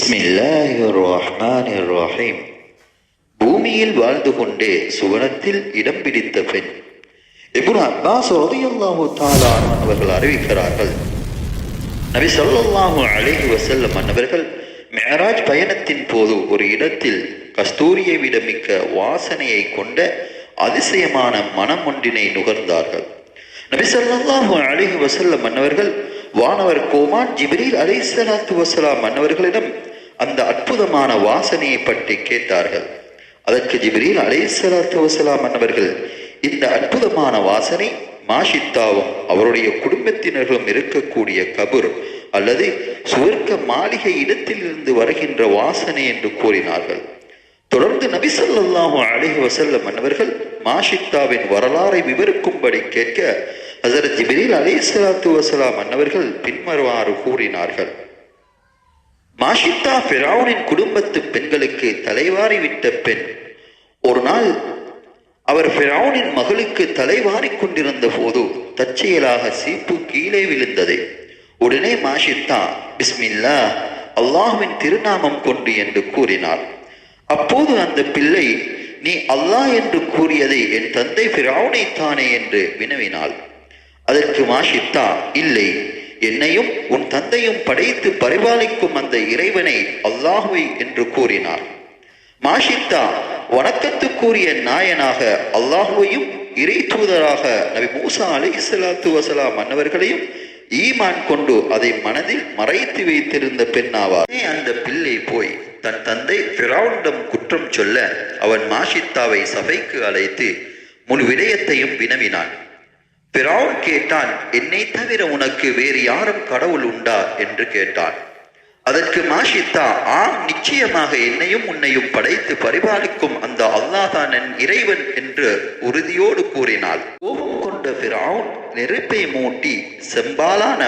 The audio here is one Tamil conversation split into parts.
பிஸ்மில்லாஹிம் பூமியில் வாழ்ந்து கொண்டே சுவனத்தில் இடம் பிடித்த பெண் இப்னு அப்பாஸ் ரலியல்லாஹு தஆலா அவர்கள் அறிவிக்கிறார்கள். நபி சொல்லாஹு அலைஹி வஸல்லம் அன்னவர்கள் மேராஜ் பயணத்தின் போது ஒரு இடத்தில் கஸ்தூரியை விட மிக்க வாசனையை கொண்ட அதிசயமான மனம் ஒன்றினை நுகர்ந்தார்கள். நபி ஸல்லல்லாஹு அலைஹி வஸல்லம் மன்னவர்கள் வானவர் கோமான் ஜிப்ரீல் சலாத்து வசலாம் மன்னவர்களிடம் அந்த அற்புதமான வாசனையை பற்றி கேட்டார்கள். அதற்கு ஜிபிரியில் அலேசலாத்து வசலாம் அன்னவர்கள் இந்த அற்புதமான வாசனை மாஷித்தாவும் அவருடைய குடும்பத்தினர்களும் இருக்கக்கூடிய கபூர் அல்லது சுவர்க்க மாளிகை இடத்திலிருந்து வருகின்ற வாசனை என்று கூறினார்கள். தொடர்ந்து நபி ஸல்லல்லாஹு வசல்லம் அன்னவர்கள் மாஷித்தாவின் வரலாறை விவரிக்கும்படி கேட்க ஹஸரத் ஜிபிரியில் அலைஹிஸ்ஸலாத்து வசலாம் அன்னவர்கள் பின்வருமாறு கூறினார்கள். மாஷித்தா பெராவுனின் குடும்பத்து பெண்களுக்கு தலைவாரி விட்ட பெண். ஒரு நாள் அவர் ஃபிரௌனின் மகளுக்கு தலைவாரிக் கொண்டிருந்த போது தற்செயலாக சீப்பு கீழே விழுந்தது. உடனே மாஷித்தா பிஸ்மில்லா அல்லாஹுவின் திருநாமம் கொண்டு என்று கூறினார் அப்போது அந்த பிள்ளை நீ அல்லாஹ் என்று கூறியதை என் தந்தை ஃபிரௌனை தானே என்று வினவினாள். அதற்கு மாஷித்தா இல்லை என்னையும் உன் தந்தையும் படைத்து பரிபாலிக்கும் அந்த இறைவனை அல்லாஹுவை என்று கூறினார். மாஷித்தா வணக்கத்துக்குரிய நாயனாக அல்லாஹுவையும் இறை தூதராக நபி மூசா அலை இஸ்லாத்து வசலாம் மன்னவர்களையும் ஈமான் கொண்டு அதை மனதில் மறைத்து வைத்திருந்த பெண்ணாவார். அந்த பிள்ளை போய் தன் தந்தை பிராவுனிடம் குற்றம் சொல்ல அவன் மாஷித்தாவை சபைக்கு அழைத்து முழு விடயத்தையும் வினவினான். பிராவுன் கேட்டான் என்னை தவிர உனக்கு வேறு யாரும் கடவுள் உண்டா? என்று கேட்டான். அதற்கு மாஷித்தா ஆம் நிச்சயமாக என்னையும் உன்னையும் படைத்து பரிபாலிக்கும் அந்த அல்லாஹான் என் இறைவன் என்று உறுதியோடு கூறினாள். கோபம் கொண்ட பிராவுன் நெருப்பை மூட்டி செம்பாலான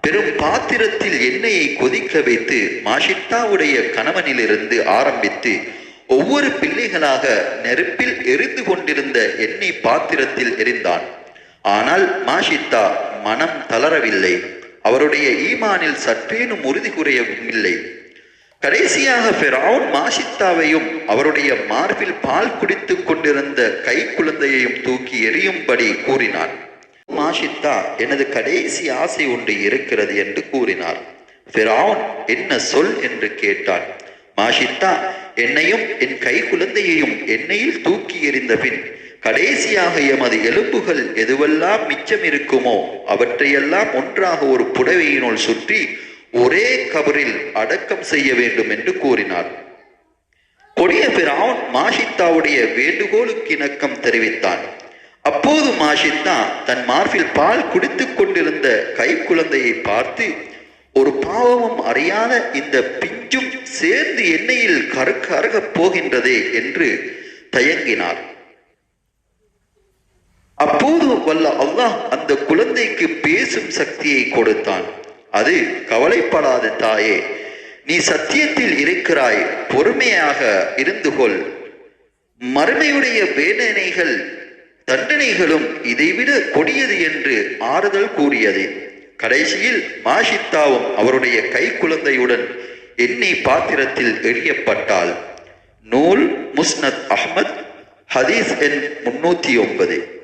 பெரும் பாத்திரத்தில் எண்ணெயை கொதிக்க வைத்து மாஷித்தாவுடைய கணவனிலிருந்து ஆரம்பித்து ஒவ்வொரு பிள்ளைகளாக நெருப்பில் எரிந்து கொண்டிருந்த எண்ணெய் பாத்திரத்தில் எரிந்தான். ஆனால் மாஷித்தா மனம் தளரவில்லை. அவருடைய ஈமானில் சற்றேனும் உறுதி குறையவில்லை கடைசியாக பெராவுன் மாஷித்தாவையும் அவருடைய மார்பில் பால் குடித்து கொண்டிருந்த கை குழந்தையையும் தூக்கி எரியும்படி கூறினார். மாஷித்தா எனது கடைசி ஆசை ஒன்று இருக்கிறது என்று கூறினார். ஃபெராவுன் என்ன சொல்? என்று கேட்டான். மாஷித்தா என்னையும் என் கை குழந்தையையும் எண்ணெயில் தூக்கி எறிந்த பின் கடைசியாக எமது எலும்புகள் எதுவெல்லாம் மிச்சம் இருக்குமோ அவற்றையெல்லாம் ஒன்றாக ஒரு புடவையினுள் சுற்றி ஒரே கபரில் அடக்கம் செய்ய வேண்டும் என்று கூறினார் கொடிய பிராவன் மாஷித்தாவுடைய வேண்டுகோளுக்கு இணக்கம் தெரிவித்தான். அப்போது மாஷித்தா தன் மார்பில் பால் குடித்து கொண்டிருந்த கை குழந்தையை பார்த்து ஒரு பாவமும் அறியாத இந்த பிஞ்சும் சேர்ந்து எண்ணெயில் கருக்க அருகப் போகின்றதே என்று தயங்கினார் அப்போது வல்ல அல்லாஹ் அந்த குழந்தைக்கு பேசும் சக்தியை கொடுத்தான். அது கவலைப்படாத தாயே நீ சத்தியத்தில் இருக்கிறாய் பொறுமையாக இருந்து கொள். மறுமையுடைய வேதனைகள் தண்டனைகளும் இதைவிட கொடியது என்று ஆறுதல் கூறியது. கடைசியில் மாஷித்தாவும் அவருடைய கை குழந்தையுடன் எண்ணெய் பாத்திரத்தில் எரியப்பட்டாள் நூல் முஸ்னத் அஹ்மத் ஹதீஸ் எண் முன்னூத்தி ஒன்பது.